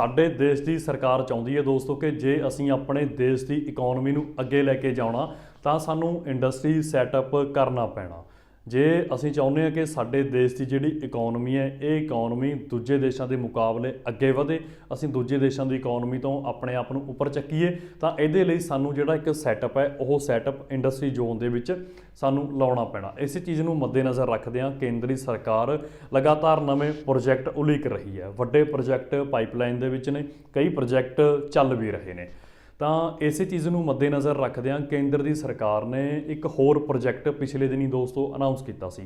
ਸਾਡੇ ਦੇਸ਼ ਦੀ ਸਰਕਾਰ ਚਾਹੁੰਦੀ ਹੈ ਦੋਸਤੋ ਕਿ ਜੇ ਅਸੀਂ ਆਪਣੇ ਦੇਸ਼ ਦੀ ਇਕਨੋਮੀ ਨੂੰ ਅੱਗੇ ਲੈ ਕੇ ਜਾਣਾ ਤਾਂ ਸਾਨੂੰ ਇੰਡਸਟਰੀ ਸੈਟਅਪ ਕਰਨਾ ਪੈਣਾ। ਜੇ ਅਸੀਂ ਚਾਹੁੰਦੇ ਹਾਂ ਕਿ ਸਾਡੇ ਦੇਸ਼ ਦੀ ਜਿਹੜੀ ਇਕਨੋਮੀ ਹੈ, ਇਹ ਇਕਨੋਮੀ ਦੂਜੇ ਦੇਸ਼ਾਂ ਦੇ ਮੁਕਾਬਲੇ ਅੱਗੇ ਵਧੇ, ਅਸੀਂ ਦੂਜੇ ਦੇਸ਼ਾਂ ਦੀ ਇਕਨੋਮੀ ਤੋਂ ਆਪਣੇ ਆਪ ਨੂੰ ਉੱਪਰ ਚੱਕੀਏ, ਤਾਂ ਇਹਦੇ ਲਈ ਸਾਨੂੰ ਜਿਹੜਾ ਇੱਕ ਸੈਟਅਪ ਹੈ, ਉਹ ਸੈਟਅਪ ਇੰਡਸਟਰੀ ਜ਼ੋਨ ਦੇ ਵਿੱਚ ਸਾਨੂੰ ਲਾਉਣਾ ਪੈਣਾ। ਇਸੇ ਚੀਜ਼ ਨੂੰ ਮੱਦੇਨਜ਼ਰ ਰੱਖਦਿਆਂ ਕੇਂਦਰੀ ਸਰਕਾਰ ਲਗਾਤਾਰ ਨਵੇਂ ਪ੍ਰੋਜੈਕਟ ਉਲੀਕ ਰਹੀ ਹੈ। ਵੱਡੇ ਪ੍ਰੋਜੈਕਟ ਪਾਈਪਲਾਈਨ ਦੇ ਵਿੱਚ ਨੇ, ਕਈ ਪ੍ਰੋਜੈਕਟ ਚੱਲ ਵੀ ਰਹੇ ਨੇ। ਤਾਂ ਇਸੇ ਚੀਜ਼ ਨੂੰ ਮੱਦੇਨਜ਼ਰ ਰੱਖਦਿਆਂ ਕੇਂਦਰ ਦੀ ਸਰਕਾਰ ਨੇ ਇੱਕ ਹੋਰ ਪ੍ਰੋਜੈਕਟ ਪਿਛਲੇ ਦਿਨੀ ਦੋਸਤੋ ਅਨਾਉਂਸ ਕੀਤਾ ਸੀ।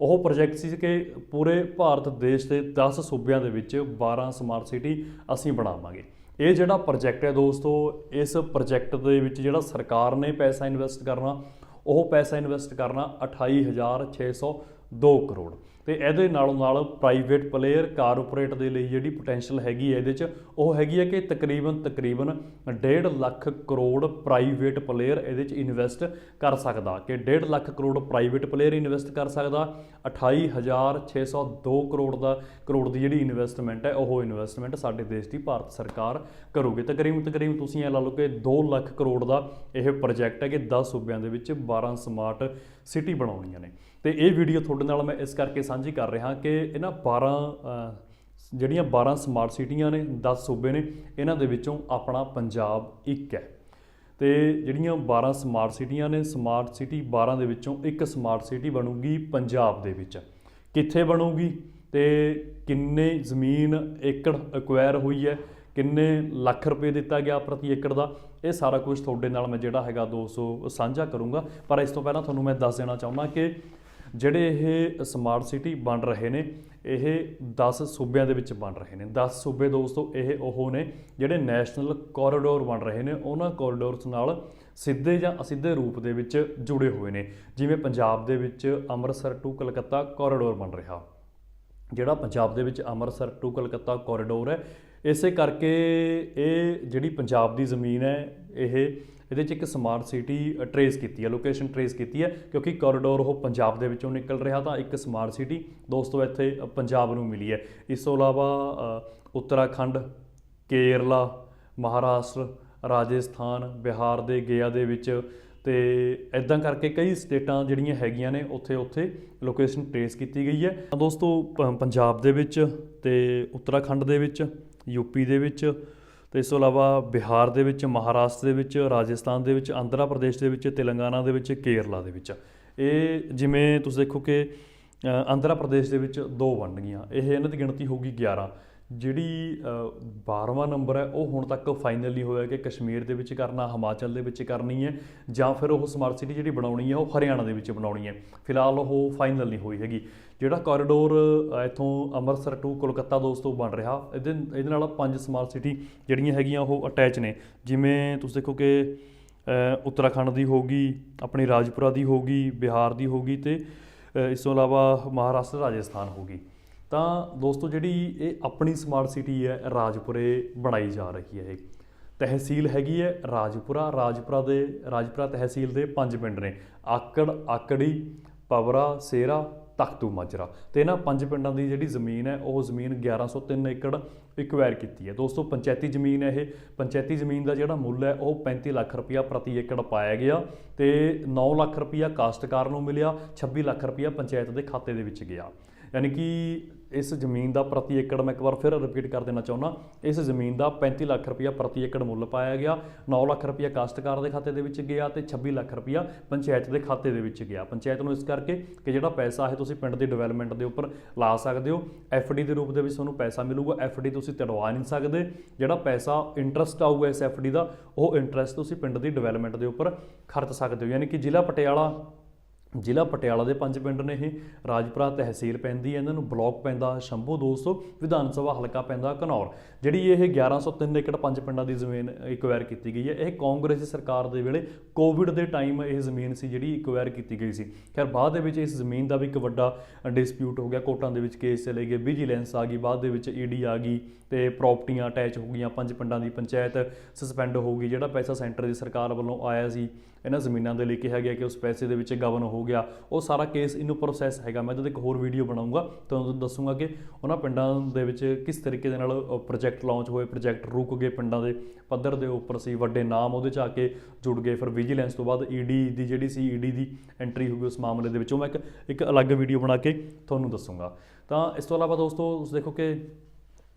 ਉਹ ਪ੍ਰੋਜੈਕਟ ਸੀ ਕਿ ਪੂਰੇ ਭਾਰਤ ਦੇਸ਼ ਦੇ 10 ਸੂਬਿਆਂ ਦੇ ਵਿੱਚ 12 ਸਮਾਰਟ ਸਿਟੀ ਅਸੀਂ ਬਣਾਵਾਂਗੇ। ਇਹ ਜਿਹੜਾ ਪ੍ਰੋਜੈਕਟ ਹੈ ਦੋਸਤੋ, ਇਸ ਪ੍ਰੋਜੈਕਟ ਦੇ ਵਿੱਚ ਜਿਹੜਾ ਸਰਕਾਰ ਨੇ ਪੈਸਾ ਇਨਵੈਸਟ ਕਰਨਾ, ਉਹ ਪੈਸਾ ਇਨਵੈਸਟ ਕਰਨਾ 28602 ਕਰੋੜ। ਤੇ ਇਹਦੇ ਨਾਲੋਂ ਨਾਲ ਪ੍ਰਾਈਵੇਟ ਪਲੇਅਰ ਕਾਰਪੋਰੇਟ ਦੇ ਲਈ ਜਿਹੜੀ ਪੋਟੈਂਸ਼ੀਅਲ ਹੈਗੀ ਹੈ ਇਹਦੇ 'ਚ, ਉਹ ਹੈਗੀ ਹੈ ਕਿ ਤਕਰੀਬਨ ਤਕਰੀਬਨ 1.5 ਲੱਖ ਕਰੋੜ ਪ੍ਰਾਈਵੇਟ ਪਲੇਅਰ ਇਹਦੇ 'ਚ ਇਨਵੈਸਟ ਕਰ ਸਕਦਾ। ਕਿ 1.5 lakh crore private player invest ਕਰ ਸਕਦਾ 28602 ਕਰੋੜ ਦਾ, ਕਰੋੜ ਦੀ ਜਿਹੜੀ ਇਨਵੈਸਟਮੈਂਟ ਹੈ, ਉਹ ਇਨਵੈਸਟਮੈਂਟ ਸਾਡੇ ਦੇਸ਼ ਦੀ ਭਾਰਤ ਸਰਕਾਰ ਕਰੂਗੀ। ਤਕਰੀਬਨ ਤਕਰੀਬਨ ਤੁਸੀਂ ਇਹ ਲਾ ਲਓ ਕਿ 2 ਲੱਖ ਕਰੋੜ ਦਾ ਇਹ ਪ੍ਰੋਜੈਕਟ ਹੈ ਕਿ 10 ਸੂਬਿਆਂ ਦੇ ਵਿੱਚ 12 ਸਮਾਰਟ ਸਿਟੀ ਬਣਾਉਣੀਆਂ ਨੇ। ਤੇ ਇਹ ਵੀਡੀਓ ਤੁਹਾਡੇ ਨਾਲ ਮੈਂ ਇਸ ਕਰਕੇ ਸਾਂਝੀ ਕਰ ਰਿਹਾ ਕਿ ਇਹਨਾਂ 12 ਜਿਹੜੀਆਂ 12 ਸਮਾਰਟ ਸਿਟੀਆਂ ਨੇ 10 ਸੂਬੇ ਨੇ, ਇਹਨਾਂ ਦੇ ਵਿੱਚੋਂ ਆਪਣਾ ਪੰਜਾਬ ਇੱਕ ਹੈ। ਤੇ ਜਿਹੜੀਆਂ 12 ਸਮਾਰਟ ਸਿਟੀਆਂ ਨੇ ਸਮਾਰਟ ਸਿਟੀ 12 ਦੇ ਵਿੱਚੋਂ ਇੱਕ ਸਮਾਰਟ ਸਿਟੀ ਬਣੂਗੀ ਪੰਜਾਬ ਦੇ ਵਿੱਚ। ਕਿੱਥੇ ਬਣੂਗੀ? ਤੇ ਕਿੰਨੇ ਜ਼ਮੀਨ ਏਕੜ ਐਕਵਾਇਰ ਹੋਈ ਹੈ? ਕਿੰਨੇ ਲੱਖ ਰੁਪਏ ਦਿੱਤਾ ਗਿਆ ਪ੍ਰਤੀ ਏਕੜ ਦਾ? ਇਹ ਸਾਰਾ ਕੁਝ ਤੁਹਾਡੇ ਨਾਲ ਮੈਂ ਜਿਹੜਾ ਹੈਗਾ ਦੋਸਤੋ ਸਾਂਝਾ ਕਰੂੰਗਾ। ਪਰ ਇਸ ਤੋਂ ਪਹਿਲਾਂ ਤੁਹਾਨੂੰ ਮੈਂ ਦੱਸ ਦੇਣਾ ਚਾਹੁੰਦਾ ਕਿ ਜਿਹੜੇ ਇਹ ਸਮਾਰਟ ਸਿਟੀ ਬਣ ਰਹੇ ਨੇ, ਇਹ 10 ਸੂਬਿਆਂ ਦੇ ਵਿੱਚ ਬਣ ਰਹੇ ਨੇ। 10 ਸੂਬੇ ਦੋਸਤੋ, ਇਹ ਉਹ ਨੇ ਜਿਹੜੇ ਨੈਸ਼ਨਲ ਕੋਰੀਡੋਰ ਬਣ ਰਹੇ ਨੇ। ਉਹਨਾਂ ਕੋਰੀਡੋਰਸ ਨਾਲ ਸਿੱਧੇ ਜਾਂ ਅਸਿੱਧੇ ਰੂਪ ਦੇ ਵਿੱਚ ਜੁੜੇ ਹੋਏ ਨੇ। ਜਿਵੇਂ ਪੰਜਾਬ ਦੇ ਵਿੱਚ ਅੰਮ੍ਰਿਤਸਰ ਟੂ ਕਲਕੱਤਾ ਕੋਰੀਡੋਰ ਬਣ ਰਿਹਾ। ਜਿਹੜਾ ਪੰਜਾਬ ਦੇ ਵਿੱਚ ਅੰਮ੍ਰਿਤਸਰ ਟੂ ਕਲਕੱਤਾ ਕੋਰੀਡੋਰ ਹੈ, ਇਸੇ ਕਰਕੇ ਇਹ ਜਿਹੜੀ ਪੰਜਾਬ ਦੀ ਜ਼ਮੀਨ ਹੈ, ਇਹ ਇਹਦੇ 'ਚ ਇੱਕ ਸਮਾਰਟ ਸਿਟੀ ਟਰੇਸ ਕੀਤੀ ਹੈ ਲੋਕੇਸ਼ਨ ਟਰੇਸ ਕੀਤੀ ਹੈ, ਕਿਉਂਕਿ ਕੋਰੀਡੋਰ ਉਹ ਪੰਜਾਬ ਦੇ ਵਿੱਚੋਂ ਨਿਕਲ ਰਿਹਾ ਤਾਂ ਇੱਕ ਸਮਾਰਟ ਸਿਟੀ ਦੋਸਤੋ ਇੱਥੇ ਪੰਜਾਬ ਨੂੰ ਮਿਲੀ ਹੈ। ਇਸ ਤੋਂ ਇਲਾਵਾ ਉੱਤਰਾਖੰਡ, ਕੇਰਲਾ, ਮਹਾਰਾਸ਼ਟਰ, ਰਾਜਸਥਾਨ, ਬਿਹਾਰ ਦੇ ਗਿਆ ਦੇ ਵਿੱਚ ਤੇ ਇਦਾਂ ਕਰਕੇ ਕਈ ਸਟੇਟਾਂ ਜਿਹੜੀਆਂ ਹੈਗੀਆਂ ਨੇ ਉੱਥੇ ਉੱਥੇ ਲੋਕੇਸ਼ਨ ਟ੍ਰੇਸ ਕੀਤੀ ਗਈ ਹੈ। ਤਾਂ ਦੋਸਤੋ, ਪ- ਪੰਜਾਬ ਦੇ ਵਿੱਚ ਤੇ ਉੱਤਰਾਖੰਡ ਦੇ ਵਿੱਚ ਯੂਪੀ ਦੇ ਵਿੱਚ ਤੇ ਇਸ ਤੋਂ ਇਲਾਵਾ ਬਿਹਾਰ ਦੇ ਵਿੱਚ, ਮਹਾਰਾਸ਼ਟਰ ਦੇ ਵਿੱਚ, ਰਾਜਸਥਾਨ ਦੇ ਵਿੱਚ, ਆਂਧਰਾ ਪ੍ਰਦੇਸ਼ ਦੇ ਵਿੱਚ, ਤੇਲੰਗਾਨਾ ਦੇ ਵਿੱਚ, ਕੇਰਲਾ ਦੇ ਵਿੱਚ। ਇਹ ਜਿਵੇਂ ਤੁਸੀਂ ਦੇਖੋ ਕਿ ਆਂਧਰਾ ਪ੍ਰਦੇਸ਼ ਦੇ ਵਿੱਚ ਦੋ ਵੰਡ ਗਈਆਂ। ਇਹ ਇਹਨਾਂ ਦੀ ਗਿਣਤੀ ਹੋਊਗੀ 11 ਜਿਹੜੀ 12ਵਾਂ ਨੰਬਰ ਹੈ ਉਹ ਹੁਣ ਤੱਕ ਫਾਈਨਲ ਨਹੀਂ ਹੋਇਆ ਕਿ ਕਸ਼ਮੀਰ ਦੇ ਵਿੱਚ ਕਰਨਾ ਹਿਮਾਚਲ ਦੇ ਵਿੱਚ ਕਰਨੀ ਹੈ ਜਾਂ ਫਿਰ ਉਹ ਸਮਾਰਟ ਸਿਟੀ ਜਿਹੜੀ ਬਣਾਉਣੀ ਹੈ ਉਹ ਹਰਿਆਣਾ ਦੇ ਵਿੱਚ ਬਣਾਉਣੀ ਹੈ। ਫਿਲਹਾਲ ਉਹ ਫਾਈਨਲ ਨਹੀਂ ਹੋਈ ਹੈਗੀ। ਜਿਹੜਾ ਕੋਰੀਡੋਰ ਇਥੋਂ ਅੰਮ੍ਰਿਤਸਰ ਟੂ ਕੋਲਕਾਤਾ ਦੋਸਤੋ ਬਣ ਰਿਹਾ ਇਹਦੇ ਇਹਦੇ ਨਾਲ ਪੰਜ ਸਮਾਰਟ ਸਿਟੀ ਜਿਹੜੀਆਂ ਹੈਗੀਆਂ ਉਹ ਅਟੈਚ ਨੇ। ਜਿਵੇਂ ਤੁਸੀਂ ਦੇਖੋ ਕਿ ਉੱਤਰਾਖੰਡ ਦੀ ਹੋਗੀ ਆਪਣੀ ਰਾਜਪੁਰਾ ਦੀ ਹੋਗੀ ਬਿਹਾਰ ਦੀ ਹੋਗੀ ਤੇ ਅ, ਇਸ ਤੋਂ ਇਲਾਵਾ ਮਹਾਰਾਸ਼ਟਰ ਰਾਜਸਥਾਨ ਹੋਗੀ ਤਾਂ ਦੋਸਤੋ ਜਿਹੜੀ ਇਹ ਆਪਣੀ ਸਮਾਰਟ ਸਿਟੀ ਹੈ, ਰਾਜਪੁਰੇ ਬਣਾਈ ਜਾ ਰਹੀ ਹੈ ਇਹ। ਤਹਿਸੀਲ ਹੈਗੀ ਹੈ ਰਾਜਪੁਰਾ ਰਾਜਪੁਰਾ ਦੇ, ਰਾਜਪੁਰਾ ਤਹਿਸੀਲ ਦੇ ਪੰਜ ਪਿੰਡ ਨੇ। ਆਕੜ, ਆਕੜੀ, ਪਵਰਾ, ਸੇਰਾ, ਤਖਤੂ, ਮਾਜਰਾ। ਤੇ ਇਹਨਾਂ ਪੰਜ ਪਿੰਡਾਂ ਦੀ ਜਿਹੜੀ ਜ਼ਮੀਨ ਹੈ, ਉਹ ਜ਼ਮੀਨ 1103 ਏਕੜ ਇਕਵਾਇਰ ਕੀਤੀ ਹੈ। ਦੋਸਤੋ ਪੰਚਾਇਤੀ ਜ਼ਮੀਨ ਹੈ ਇਹ। ਪੰਚਾਇਤੀ ਜ਼ਮੀਨ ਦਾ ਜਿਹੜਾ ਮੁੱਲ ਹੈ, ਉਹ 35 ਲੱਖ ਰੁਪਇਆ ਪ੍ਰਤੀ ਏਕੜ ਪਾਇਆ ਗਿਆ ਤੇ 9 ਲੱਖ ਰੁਪਇਆ ਕਾਸ਼ਤਕਾਰ ਨੂੰ ਮਿਲਿਆ 26 ਲੱਖ ਰੁਪਇਆ ਪੰਚਾਇਤ ਦੇ ਖਾਤੇ ਦੇ ਵਿੱਚ ਗਿਆ। ਯਾਨੀ ਕਿ ਇਸ ਜ਼ਮੀਨ ਦਾ ਪ੍ਰਤੀ ਏਕੜ ਮੈਂ ਇੱਕ ਵਾਰ ਫਿਰ ਰਿਪੀਟ ਕਰ ਦੇਣਾ ਚਾਹੁੰਦਾ, ਇਸ ਜ਼ਮੀਨ ਦਾ 35 ਲੱਖ ਰੁਪਇਆ ਪ੍ਰਤੀ ਏਕੜ ਮੁੱਲ ਪਾਇਆ ਗਿਆ 9 ਲੱਖ ਰੁਪਇਆ ਕਾਸ਼ਤਕਾਰ ਦੇ ਖਾਤੇ ਦੇ ਵਿੱਚ ਗਿਆ ਤੇ 26 ਲੱਖ ਰੁਪਇਆ ਪੰਚਾਇਤ ਦੇ ਖਾਤੇ ਦੇ ਵਿੱਚ ਗਿਆ। ਪੰਚਾਇਤ ਨੂੰ ਇਸ ਕਰਕੇ ਕਿ ਜਿਹੜਾ ਪੈਸਾ ਹੈ ਤੁਸੀਂ ਪਿੰਡ ਦੀ ਡਿਵੈਲਪਮੈਂਟ ਦੇ ਉੱਪਰ ਲਾ ਸਕਦੇ ਹੋ ਡੀ ਦੇ ਰੂਪ ਦੇ ਵਿੱਚ ਤੁਹਾਨੂੰ ਪੈਸਾ ਮਿਲੂਗਾ ਡੀ ਤੁਸੀਂ ਤੜਵਾ ਨਹੀਂ ਸਕਦੇ। ਜਿਹੜਾ ਪੈਸਾ ਇੰਟਰਸਟ ਆਊਗਾ ਇਸ ਡੀ ਦਾ, ਉਹ ਇੰਟਰਸਟ ਤੁਸੀਂ ਪਿੰਡ ਦੀ ਡਿਵੈਲਪਮੈਂਟ ਦੇ ਉੱਪਰ ਖਰਚ ਸਕਦੇ ਹੋ। ਯਾਨੀ ਕਿ ਜ਼ਿਲ੍ਹਾ ਪਟਿਆਲਾ ਜ਼ਿਲ੍ਹਾ ਪਟਿਆਲਾ ਦੇ ਪੰਜ ਪਿੰਡ ਨੇ ਇਹ ਰਾਜਪੁਰਾ ਤਹਿਸੀਲ ਪੈਂਦੀ ਹੈ। ਇਹਨਾਂ ਨੂੰ ਬਲਾਕ ਪੈਂਦਾ ਸ਼ੰਭੂ ਦੋਸਤੋ ਵਿਧਾਨ ਸਭਾ ਹਲਕਾ ਪੈਂਦਾ ਘਨੌਰ। ਜਿਹੜੀ ਇਹ 1103 ਏਕੜ ਪੰਜ ਪਿੰਡਾਂ ਦੀ ਜ਼ਮੀਨ ਇਕਵਾਇਰ ਕੀਤੀ ਗਈ ਹੈ। ਇਹ ਕਾਂਗਰਸ ਸਰਕਾਰ ਦੇ ਵੇਲੇ ਕੋਵਿਡ ਦੇ ਟਾਈਮ ਇਹ ਜ਼ਮੀਨ ਸੀ ਜਿਹੜੀ ਇਕਵਾਇਰ ਕੀਤੀ ਗਈ ਸੀ। ਖੈਰ, ਬਾਅਦ ਦੇ ਵਿੱਚ ਇਸ ਜ਼ਮੀਨ ਦਾ ਵੀ ਇੱਕ ਵੱਡਾ ਡਿਸਪਿਊਟ ਹੋ ਗਿਆ। ਕੋਰਟਾਂ ਦੇ ਵਿੱਚ ਕੇਸ ਚਲੇ ਗਏ ਵਿਜੀਲੈਂਸ ਆ ਗਈ, ਬਾਅਦ ਦੇ ਵਿੱਚ ਈਡੀ ਆ ਗਈ ਤੇ ਪ੍ਰਾਪਰਟੀਆਂ ਅਟੈਚ ਹੋ ਗਈਆਂ। ਪੰਜ ਪਿੰਡਾਂ ਦੀ ਪੰਚਾਇਤ ਸਸਪੈਂਡ ਹੋ ਗਈ। ਜਿਹੜਾ ਪੈਸਾ ਸੈਂਟਰ ਦੀ ਸਰਕਾਰ ਵੱਲੋਂ ਆਇਆ ਸੀ, ਇਹਨਾਂ ਜ਼ਮੀਨਾਂ ਦੇ ਲਈ ਕਿਹਾ ਗਿਆ ਕਿ ਉਸ ਪੈਸੇ ਦੇ ਵਿੱਚ ਗਵਨ ਹੋ ਹੋ ਗਿਆ। ਉਹ ਸਾਰਾ ਕੇਸ ਇਹਨੂੰ ਪ੍ਰੋਸੈਸ ਹੈਗਾ। ਮੈਂ ਜਦੋਂ ਇੱਕ ਹੋਰ ਵੀਡੀਓ ਬਣਾਉਂਗਾ ਤੁਹਾਨੂੰ ਦੱਸੂਗਾ ਕਿ ਉਹਨਾਂ ਪਿੰਡਾਂ ਦੇ ਵਿੱਚ ਕਿਸ ਤਰੀਕੇ ਦੇ ਨਾਲ ਪ੍ਰੋਜੈਕਟ ਲਾਂਚ ਹੋਏ ਪ੍ਰੋਜੈਕਟ ਰੁਕ ਗਏ ਪਿੰਡਾਂ ਦੇ। ਪੱਧਰ ਦੇ ਉੱਪਰ ਸੀ, ਵੱਡੇ ਨਾਮ ਉਹਦੇ ਚ ਆ ਕੇ ਜੁੜ ਗਏ। ਫਿਰ ਵਿਜੀਲੈਂਸ ਤੋਂ ਬਾਅਦ ਈਡੀ ਦੀ ਜਿਹੜੀ ਸੀ ਈਡੀ ਦੀ ਐਂਟਰੀ ਹੋ ਗਈ ਉਸ ਮਾਮਲੇ ਦੇ ਵਿੱਚ। ਉਹ ਮੈਂ ਇੱਕ ਇੱਕ ਅਲੱਗ ਵੀਡੀਓ ਬਣਾ ਕੇ ਤੁਹਾਨੂੰ ਦੱਸੂਗਾ। ਤਾਂ ਇਸ ਤੋਂ ਇਲਾਵਾ ਦੋਸਤੋ, ਤੁਸੀਂ ਦੇਖੋ ਕਿ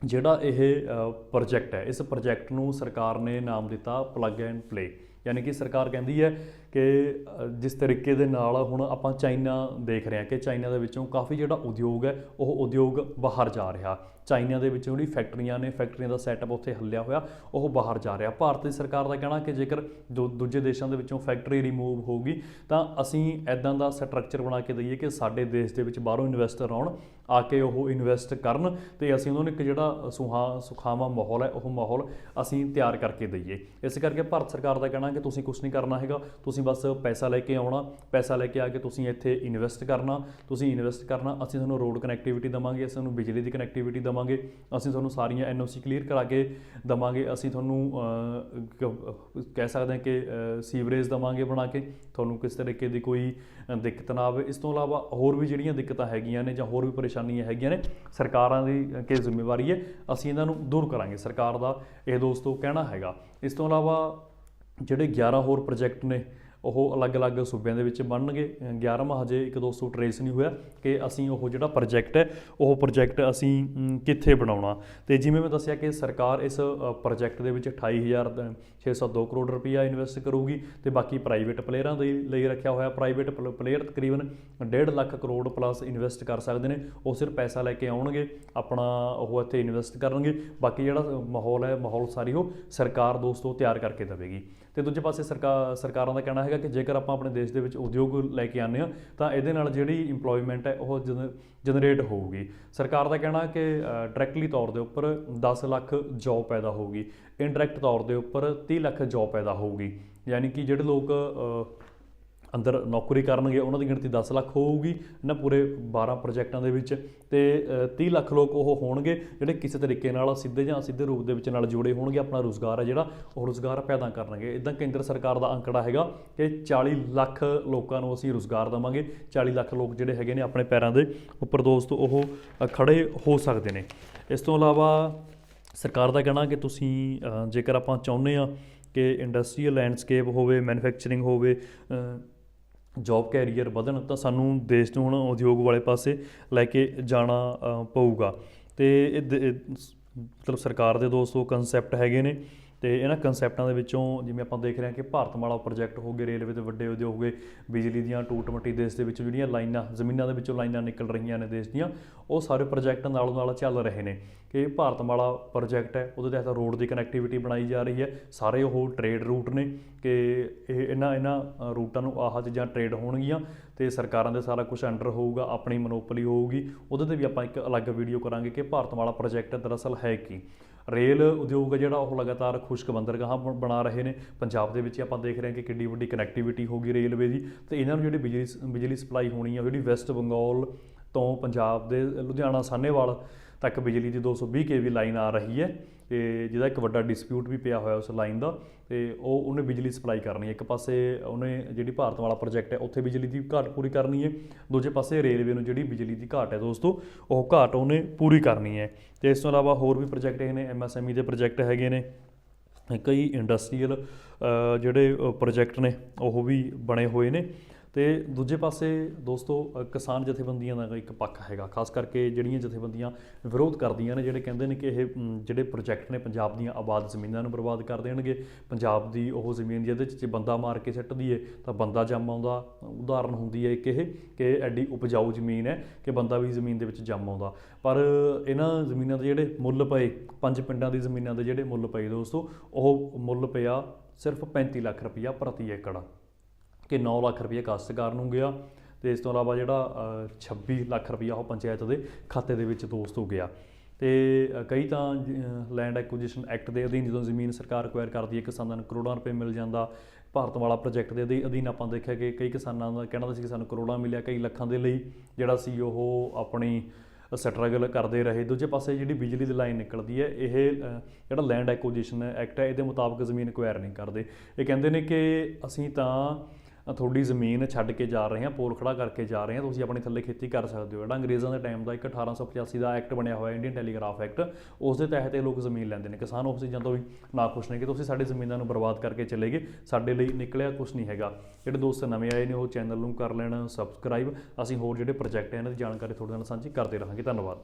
ਜਿਹੜਾ ਇਹ ਪ੍ਰੋਜੈਕਟ ਹੈ, ਇਸ ਪ੍ਰੋਜੈਕਟ ਨੂੰ ਸਰਕਾਰ ਨੇ ਨਾਮ ਦਿੱਤਾ ਪਲੱਗ ਐਂਡ ਪਲੇ ਯਾਨੀ ਕਿ ਸਰਕਾਰ ਕਹਿੰਦੀ ਹੈ ਕਿ ਜਿਸ ਤਰੀਕੇ ਦੇ ਨਾਲ ਹੁਣ ਆਪਾਂ ਚਾਈਨਾ ਦੇਖ ਰਹੇ ਹਾਂ ਕਿ ਚਾਈਨਾ ਦੇ ਵਿੱਚੋਂ ਕਾਫੀ ਜਿਹੜਾ ਉਦਯੋਗ ਹੈ, ਉਹ ਉਦਯੋਗ ਬਾਹਰ ਜਾ ਰਿਹਾ। ਚਾਈਨਾ ਦੇ ਵਿੱਚੋਂ ਜਿਹੜੀ ਫੈਕਟਰੀਆਂ ਨੇ, ਫੈਕਟਰੀਆਂ ਦਾ ਸੈਟਅਪ ਉੱਥੇ ਹੱਲਿਆ ਹੋਇਆ, ਉਹ ਬਾਹਰ ਜਾ ਰਿਹਾ। ਭਾਰਤ ਦੀ ਸਰਕਾਰ ਦਾ ਕਹਿਣਾ ਕਿ ਜੇਕਰ ਦੂ- ਦੂਜੇ ਦੇਸ਼ਾਂ ਦੇ ਵਿੱਚੋਂ ਫੈਕਟਰੀ ਰਿਮੂਵ ਹੋਊਗੀ ਤਾਂ ਅਸੀਂ ਐਦਾਂ ਦਾ ਸਟਰਕਚਰ ਬਣਾ ਕੇ ਦਈਏ ਕਿ ਸਾਡੇ ਦੇਸ਼ ਦੇ ਵਿੱਚ ਬਾਹਰੋਂ ਇਨਵੈਸਟਰ ਆਉਣ। ਆ ਕੇ ਉਹ ਇਨਵੈਸਟ ਕਰਨ ਤੇ ਅਸੀਂ ਉਹਨਾਂ ਨੂੰ ਇੱਕ ਜਿਹੜਾ ਸੁਹਾ, ਸੁਖਾਵਾਂ ਮਾਹੌਲ ਹੈ, ਉਹ ਮਾਹੌਲ ਅਸੀਂ ਤਿਆਰ ਕਰਕੇ ਦਈਏ। ਇਸ ਕਰਕੇ ਭਾਰਤ ਸਰਕਾਰ ਦਾ ਕਹਿਣਾ ਕਿ ਤੁਸੀਂ ਕੁਝ ਨਹੀਂ ਕਰਨਾ ਹੈਗਾ, ਤੁਸੀਂ ਬਸ ਪੈਸਾ ਲੈ ਕੇ ਆਉਣਾ, ਪੈਸਾ ਲੈ ਕੇ ਆ ਕੇ ਤੁਸੀਂ ਇੱਥੇ ਇਨਵੈਸਟ ਕਰਨਾ, ਤੁਸੀਂ ਇਨਵੈਸਟ ਕਰਨਾ, ਅਸੀਂ ਤੁਹਾਨੂੰ ਰੋਡ ਕਨੈਕਟੀਵਿਟੀ ਦਵਾਂਗੇ, ਅਸੀਂ ਤੁਹਾਨੂੰ ਬਿਜਲੀ ਦੀ ਕਨੈਕਟੀਵਿਟੀ ਦਵਾਂਗੇ, ਅਸੀਂ ਤੁਹਾਨੂੰ ਸਾਰੀਆਂ ਐਨਓਸੀ ਕਲੀਅਰ ਕਰਾ ਕੇ ਦਵਾਂਗੇ, ਅਸੀਂ ਤੁਹਾਨੂੰ ਕਹਿ ਸਕਦੇ ਹਾਂ ਕਿ ਸੀਵਰੇਜ ਦਵਾਂਗੇ ਬਣਾ ਕੇ, ਤੁਹਾਨੂੰ ਕਿਸ ਤਰੀਕੇ ਦੀ ਕੋਈ ਦਿੱਕਤ ਨਾ ਆਵੇ। ਇਸ ਤੋਂ ਇਲਾਵਾ ਹੋਰ ਵੀ ਜਿਹੜੀਆਂ ਦਿੱਕਤਾਂ ਹੈਗੀਆਂ ਨੇ ਜਾਂ ਹੋਰ ਵੀ ਪਰੇਸ਼ਾਨੀਆਂ ਹੈਗੀਆਂ ਨੇ ਸਰਕਾਰਾਂ ਦੀ ਅ, ਕਿ ਜ਼ਿੰਮੇਵਾਰੀ ਹੈ ਅਸੀਂ ਇਹਨਾਂ ਨੂੰ ਦੂਰ ਕਰਾਂਗੇ। ਸਰਕਾਰ ਦਾ ਇਹ ਦੋਸਤੋ ਕਹਿਣਾ ਹੈਗਾ। ਇਸ ਤੋਂ ਇਲਾਵਾ ਜਿਹੜੇ 11 ਹੋਰ ਪ੍ਰੋਜੈਕਟ ਨੇ ਉਹ ਅਲੱਗ-ਅਲੱਗ ਸੂਬਿਆਂ ਦੇ ਵਿੱਚ ਬਣਨਗੇ। 11ਵਾਂ ਹਜੇ ਇੱਕ ਦੋਸਤੋ ਟਰੇਸ ਨਹੀਂ ਹੋਇਆ ਕਿ ਅਸੀਂ ਉਹ ਜਿਹੜਾ ਪ੍ਰੋਜੈਕਟ ਹੈ, ਉਹ ਪ੍ਰੋਜੈਕਟ ਅਸੀਂ ਕਿੱਥੇ ਬਣਾਉਣਾ। ਤੇ ਜਿਵੇਂ ਮੈਂ ਦੱਸਿਆ ਕਿ ਸਰਕਾਰ ਇਸ ਪ੍ਰੋਜੈਕਟ ਦੇ ਵਿੱਚ 28602 ਕਰੋੜ ਰੁਪਈਆ ਇਨਵੈਸਟ ਕਰੂਗੀ ਤੇ ਬਾਕੀ ਪ੍ਰਾਈਵੇਟ ਪਲੇਅਰਾਂ ਦੇ ਲਈ ਰੱਖਿਆ ਹੋਇਆ। ਪ੍ਰਾਈਵੇਟ ਪਲੇਅਰ ਤਕਰੀਬਨ 1.5 ਲੱਖ ਕਰੋੜ ਪਲੱਸ ਇਨਵੈਸਟ ਕਰ ਸਕਦੇ ਨੇ। ਉਹ ਸਿਰਫ ਪੈਸਾ ਲੈ ਕੇ ਆਉਣਗੇ, ਆਪਣਾ ਉਹ ਇੱਥੇ ਇਨਵੈਸਟ ਕਰਨਗੇ। ਬਾਕੀ ਜਿਹੜਾ ਮਾਹੌਲ ਹੈ, ਮਾਹੌਲ ਸਾਰੀ ਉਹ ਸਰਕਾਰ ਦੋਸਤੋ ਤਿਆਰ ਕਰਕੇ ਦੇਵੇਗੀ। ਤੇ ਦੂਜੇ ਪਾਸੇ ਸਰਕਾਰ ਸਰਕਾਰਾਂ ਦਾ ਕਹਿਣਾ ਹੈਗਾ ਕਿ ਜੇਕਰ ਆਪਾਂ ਆਪਣੇ ਦੇਸ਼ ਦੇ ਵਿੱਚ ਉਦਯੋਗ ਲੈ ਕੇ ਆਉਂਦੇ ਹਾਂ, ਤਾਂ ਇਹਦੇ ਨਾਲ ਜਿਹੜੀ EMPLOYMENT ਹੈ, ਉਹ ਜਨਰੇਟ ਹੋਊਗੀ। ਸਰਕਾਰ ਦਾ ਕਹਿਣਾ ਕਿ ਡਾਇਰੈਕਟਲੀ ਤੌਰ ਦੇ ਉੱਪਰ 10 ਲੱਖ ਜੌਬ ਪੈਦਾ ਹੋਊਗੀ। ਇਨਡਾਇਰੈਕਟ ਤੌਰ ਦੇ ਉੱਪਰ 30 ਲੱਖ ਜੌਬ ਪੈਦਾ ਹੋਊਗੀ। ਯਾਨੀ ਕਿ ਜਿਹੜੇ ਲੋਕ ਅੰਦਰ ਨੌਕਰੀ ਕਰਨਗੇ ਉਹਨਾਂ ਦੀ ਗਿਣਤੀ 10 ਲੱਖ ਹੋਊਗੀ ਇਹਨਾਂ ਪੂਰੇ 12 ਪ੍ਰੋਜੈਕਟਾਂ ਦੇ ਵਿੱਚ। ਤੇ ਅ, 30 ਲੱਖ ਲੋਕ ਉਹ ਹੋਣਗੇ ਜਿਹੜੇ ਕਿਸੇ ਤਰੀਕੇ ਨਾਲ ਸਿੱਧੇ ਜਾਂ ਸਿੱਧੇ ਰੂਪ ਦੇ ਵਿੱਚ ਨਾਲ ਜੁੜੇ ਹੋਣਗੇ ਆਪਣਾ ਰੋਜ਼ਗਾਰ ਹੈ ਜਿਹੜਾ ਉਹ ਰੋਜ਼ਗਾਰ ਪੈਦਾ ਕਰਨਗੇ। ਇਦਾਂ ਕੇਂਦਰ ਸਰਕਾਰ ਦਾ ਅੰਕੜਾ ਹੈਗਾ ਕਿ 40 ਲੱਖ ਲੋਕਾਂ ਨੂੰ ਅਸੀਂ ਰੋਜ਼ਗਾਰ ਦੇਵਾਂਗੇ 40 ਲੱਖ ਲੋਕ ਜਿਹੜੇ ਹੈਗੇ ਨੇ ਆਪਣੇ ਪੈਰਾਂ ਦੇ ਉੱਪਰ ਦੋਸਤ ਉਹ ਅ, ਖੜੇ ਹੋ ਸਕਦੇ ਨੇ। ਇਸ ਤੋਂ ਇਲਾਵਾ ਸਰਕਾਰ ਦਾ ਕਹਿਣਾ ਕਿ ਤੁਸੀਂ ਜੇਕਰ ਆਪਾਂ ਚਾਹੁੰਦੇ ਆ ਕਿ ਇੰਡਸਟਰੀਅਲ ਲੈਂਡਸਕੇਪ ਹੋਵੇ ਮੈਨੂਫੈਕਚਰਿੰਗ ਹੋਵੇ ਜੌਬ ਕੈਰੀਅਰ ਵਧਣ ਤਾਂ ਸਾਨੂੰ ਦੇਸ਼ ਨੂੰ ਹੁਣ ਉਦਯੋਗ ਵਾਲੇ ਪਾਸੇ ਲੈ ਕੇ ਜਾਣਾ ਪਊਗਾ। ਤੇ ਇਹ ਦ- ਮਤਲਬ ਸਰਕਾਰ ਦੇ ਦੋਸਤੋ ਕਨਸੈਪਟ ਹੈਗੇ ਨੇ। ਤੇ ਇਹਨਾਂ ਕਨਸੈਪਟਾਂ ਦੇ ਵਿੱਚੋਂ ਜਿਵੇਂ ਆਪਾਂ ਦੇਖ ਰਹੇ ਹਾਂ ਕਿ ਭਾਰਤਮਾਲਾ ਪ੍ਰੋਜੈਕਟ ਹੋ ਗਏ ਰੇਲਵੇ ਦੇ ਵੱਡੇ ਉਦਯੋਗ ਹੋ ਗਏ, ਬਿਜਲੀ ਦੀਆਂ ਟੂਟ ਮੱਟੀ ਦੇਸ਼ ਦੇ ਵਿੱਚੋਂ ਜਿਹੜੀਆਂ ਲਾਈਨਾਂ, ਜ਼ਮੀਨਾਂ ਦੇ ਵਿੱਚੋਂ ਲਾਈਨਾਂ ਨਿਕਲ ਰਹੀਆਂ ਨੇ ਦੇਸ਼ ਦੀਆਂ, ਉਹ ਸਾਰੇ ਪ੍ਰੋਜੈਕਟ ਨਾਲੋਂ ਨਾਲ ਚੱਲ ਰਹੇ ਨੇ ਕਿ ਭਾਰਤਮਾਲਾ ਪ੍ਰੋਜੈਕਟ ਹੈ, ਉਹਦੇ ਤਹਿਤ ਰੋਡ ਦੀ ਕਨੈਕਟੀਵਿਟੀ ਬਣਾਈ ਜਾ ਰਹੀ ਹੈ, ਸਾਰੇ ਉਹ ਟ੍ਰੇਡ ਰੂਟ ਨੇ ਕਿ ਇਹ ਇਹਨਾਂ ਇਹਨਾਂ ਰੂਟਾਂ ਨੂੰ ਆਹ ਚੀਜ਼ਾਂ ਟ੍ਰੇਡ ਹੋਣਗੀਆਂ ਤੇ ਸਰਕਾਰਾਂ ਦੇ ਸਾਰਾ ਕੁਝ ਅੰਡਰ ਹੋਊਗਾ, ਆਪਣੀ ਮੋਨੋਪੋਲੀ ਹੋਊਗੀ, ਉਹਦੇ ਤੇ ਵੀ ਆਪਾਂ ਇੱਕ ਅਲੱਗ ਵੀਡੀਓ ਕਰਾਂਗੇ ਕਿ ਭਾਰਤਮਾਲਾ ਪ੍ਰੋਜੈਕਟ ਦਰਅਸਲ ਹੈ ਕੀ। ਰੇਲ ਉਦਯੋਗ ਹੈ ਜਿਹੜਾ ਉਹ ਲਗਾਤਾਰ ਖੁਸ਼ਕ ਬੰਦਰਗਾਹਾਂ ਬਣਾ ਰਹੇ ਨੇ। ਪੰਜਾਬ ਦੇ ਵਿੱਚ ਆਪਾਂ ਦੇਖ ਰਹੇ ਹਾਂ ਕਿ ਕਿੱਡੀ ਵੱਡੀ ਕਨੈਕਟੀਵਿਟੀ ਹੋ ਗਈ ਰੇਲਵੇ ਦੀ। ਤੇ ਇਹਨਾਂ ਨੂੰ ਜਿਹੜੀ ਬਿਜਲੀ ਸ- ਬਿਜਲੀ ਸਪਲਾਈ ਹੋਣੀ ਆ ਜਿਹੜੀ ਵੈਸਟ ਬੰਗਾਲ ਤੋਂ ਪੰਜਾਬ ਦੇ ਲੁਧਿਆਣਾ ਸਾਹਨੇਵਾਲ ਤੱਕ ਬਿਜਲੀ ਦੀ 220 ਕੇਵੀ ਲਾਈਨ ਆ ਰਹੀ ਹੈ। ਤੇ ਜਿਹਦਾ ਇੱਕ ਵੱਡਾ ਡਿਸਪਿਊਟ ਵੀ ਪਿਆ ਹੋਇਆ ਉਸ ਲਾਈਨ ਦਾ, ਤੇ ਉਹ ਉਹਨੇ ਬਿਜਲੀ ਸਪਲਾਈ ਕਰਨੀ ਹੈ। ਇੱਕ ਪਾਸੇ ਉਹਨੇ ਜਿਹੜੀ ਭਾਰਤ ਵਾਲਾ ਪ੍ਰੋਜੈਕਟ ਹੈ, ਉੱਥੇ ਬਿਜਲੀ ਦੀ ਘਾਟ ਪੂਰੀ ਕਰਨੀ ਹੈ। ਦੂਜੇ ਪਾਸੇ ਰੇਲਵੇ ਨੂੰ ਜਿਹੜੀ ਬਿਜਲੀ ਦੀ ਘਾਟ ਹੈ ਦੋਸਤੋ, ਉਹ ਘਾਟ ਉਹਨੇ ਪੂਰੀ ਕਰਨੀ ਹੈ। ਤੇ ਇਸ ਤੋਂ ਇਲਾਵਾ ਹੋਰ ਵੀ ਪ੍ਰੋਜੈਕਟ ਹੈਗੇ ਨੇ ਐਮਐਸਐਮਈ ਦੇ ਪ੍ਰੋਜੈਕਟ ਹੈਗੇ ਨੇ। ਕਈ ਇੰਡਸਟਰੀਅਲ ਜਿਹੜੇ ਪ੍ਰੋਜੈਕਟ ਨੇ, ਉਹ ਵੀ ਬਣੇ ਹੋਏ ਨੇ। ਤੇ ਦੂਜੇ ਪਾਸੇ ਦੋਸਤੋ ਕਿਸਾਨ ਜਥੇਬੰਦੀਆਂ ਦਾ ਇੱਕ ਪੱਖ ਹੈਗਾ। ਖਾਸ ਕਰਕੇ ਜਿਹੜੀਆਂ ਜਥੇਬੰਦੀਆਂ ਵਿਰੋਧ ਕਰਦੀਆਂ ਨੇ, ਜਿਹੜੇ ਕਹਿੰਦੇ ਨੇ ਕਿ ਇਹ ਜਿਹੜੇ ਪ੍ਰੋਜੈਕਟ ਨੇ ਪੰਜਾਬ ਦੀਆਂ ਆਬਾਦ ਜ਼ਮੀਨਾਂ ਨੂੰ ਬਰਬਾਦ ਕਰ ਦੇਣਗੇ, ਪੰਜਾਬ ਦੀ ਉਹ ਜ਼ਮੀਨ ਜਿਹਦੇ 'ਚ ਬੰਦਾ ਮਾਰ ਕੇ ਸਿੱਟ ਦਈਏ, ਤਾਂ ਬੰਦਾ ਜੰਮ ਆਉਂਦਾ। ਉਦਾਹਰਨ ਹੁੰਦੀ ਹੈ ਇੱਕ ਇਹ ਕਿ ਐਡੀ ਉਪਜਾਊ ਜ਼ਮੀਨ ਹੈ ਕਿ ਬੰਦਾ ਵੀ ਜ਼ਮੀਨ ਦੇ ਵਿੱਚ ਜੰਮ ਆਉਂਦਾ। ਪਰ ਇਹਨਾਂ ਜ਼ਮੀਨਾਂ ਦੇ ਜਿਹੜੇ ਮੁੱਲ ਪਏ, ਪੰਜ ਪਿੰਡਾਂ ਦੀ ਜ਼ਮੀਨਾਂ ਦੇ ਜਿਹੜੇ ਮੁੱਲ ਪਏ ਦੋਸਤੋ, ਉਹ ਮੁੱਲ ਪਿਆ ਸਿਰਫ 35 ਲੱਖ ਰੁਪਈਆ ਪ੍ਰਤੀ ਏਕੜ। ਕਿ 9 ਲੱਖ ਰੁਪਏ ਕਾਸ਼ਤਕਾਰ ਨੂੰ ਗਿਆ ਤੇ ਇਸ ਤੋਂ ਇਲਾਵਾ ਜਿਹੜਾ ਅ, 26 ਲੱਖ ਰੁਪਇਆ ਉਹ ਪੰਚਾਇਤ ਦੇ ਖਾਤੇ ਦੇ ਵਿੱਚ ਦੋਸਤ ਹੋ ਗਿਆ। ਤੇ ਕਈ ਤਾਂ ਲੈਂਡ ਐਕੁਜੀਸ਼ਨ ਐਕਟ ਦੇ ਅਧੀਨ ਜਦੋਂ ਜ਼ਮੀਨ ਸਰਕਾਰ ਅਕਵਾਇਰ ਕਰਦੀ ਹੈ ਕਿਸਾਨਾਂ ਨੂੰ ਕਰੋੜਾਂ ਰੁਪਏ ਮਿਲ ਜਾਂਦਾ। ਭਾਰਤ ਵਾਲਾ ਪ੍ਰੋਜੈਕਟ ਦੇ ਅਧੀ- ਅਧੀਨ ਆਪਾਂ ਦੇਖਿਆ ਕਿ ਕਈ ਕਿਸਾਨਾਂ ਦਾ ਕਹਿਣਾ ਸੀ ਕਿ ਸਾਨੂੰ ਕਰੋੜਾਂ ਮਿਲਿਆ ਕਈ ਲੱਖਾਂ ਦੇ ਲਈ ਜਿਹੜਾ ਸੀ ਉਹ ਆਪਣੀ ਸਟਰਗਲ ਕਰਦੇ ਰਹੇ। ਦੂਜੇ ਪਾਸੇ ਜਿਹੜੀ ਬਿਜਲੀ ਦੀ ਲਾਈਨ ਨਿਕਲਦੀ ਹੈ ਇਹ ਜਿਹੜਾ ਲੈਂਡ ਐਕੁਜੀਸ਼ਨ ਐਕਟ ਹੈ ਇਹਦੇ ਮੁਤਾਬਕ ਜ਼ਮੀਨ ਅਕਵਾਇਰ ਨਹੀਂ ਕਰਦੇ। ਇਹ ਕਹਿੰਦੇ ਨੇ ਕਿ ਅਸੀਂ ਤਾਂ ਤੁਹਾਡੀ ਜ਼ਮੀਨ ਛੱਡ ਕੇ ਜਾ ਰਹੇ ਹਾਂ, ਪੋਲ ਖੜਾ ਕਰਕੇ ਜਾ ਰਹੇ ਹਾਂ, ਤੁਸੀਂ ਆਪਣੇ ਥੱਲੇ ਖੇਤੀ ਕਰ ਸਕਦੇ ਹੋ। ਜਿਹੜਾ ਅੰਗਰੇਜ਼ਾਂ ਦੇ ਟਾਈਮ ਦਾ ਇੱਕ 1885 ਦਾ ਐਕਟ ਬਣਿਆ ਹੋਇਆ ਇੰਡੀਅਨ ਟੈਲੀਗ੍ਰਾਫ ਐਕਟ ਉਸ ਦੇ ਤਹਿਤ ਇਹ ਲੋਕ ਜ਼ਮੀਨ ਲੈਂਦੇ ਨੇ। ਕਿਸਾਨ ਉਸ ਚੀਜ਼ਾਂ ਤੋਂ ਵੀ ਨਾ ਖੁਸ਼ ਨੇ ਕਿ ਤੁਸੀਂ ਸਾਡੀ ਜ਼ਮੀਨਾਂ ਨੂੰ ਬਰਬਾਦ ਕਰਕੇ ਚਲੇ ਗਏ, ਸਾਡੇ ਲਈ ਨਿਕਲਿਆ ਕੁਝ ਨਹੀਂ ਹੈਗਾ। ਜਿਹੜੇ ਦੋਸਤ ਨਵੇਂ ਆਏ ਨੇ, ਉਹ ਚੈਨਲ ਨੂੰ ਕਰ ਲੈਣ ਸਬਸਕ੍ਰਾਈਬ ਅਸੀਂ ਹੋਰ ਜਿਹੜੇ ਪ੍ਰੋਜੈਕਟ ਹੈ ਇਹਨਾਂ ਦੀ ਜਾਣਕਾਰੀ ਤੁਹਾਡੇ ਨਾਲ ਸਾਂਝੀ ਕਰਦੇ ਰਹਾਂਗੇ। ਧੰਨਵਾਦ।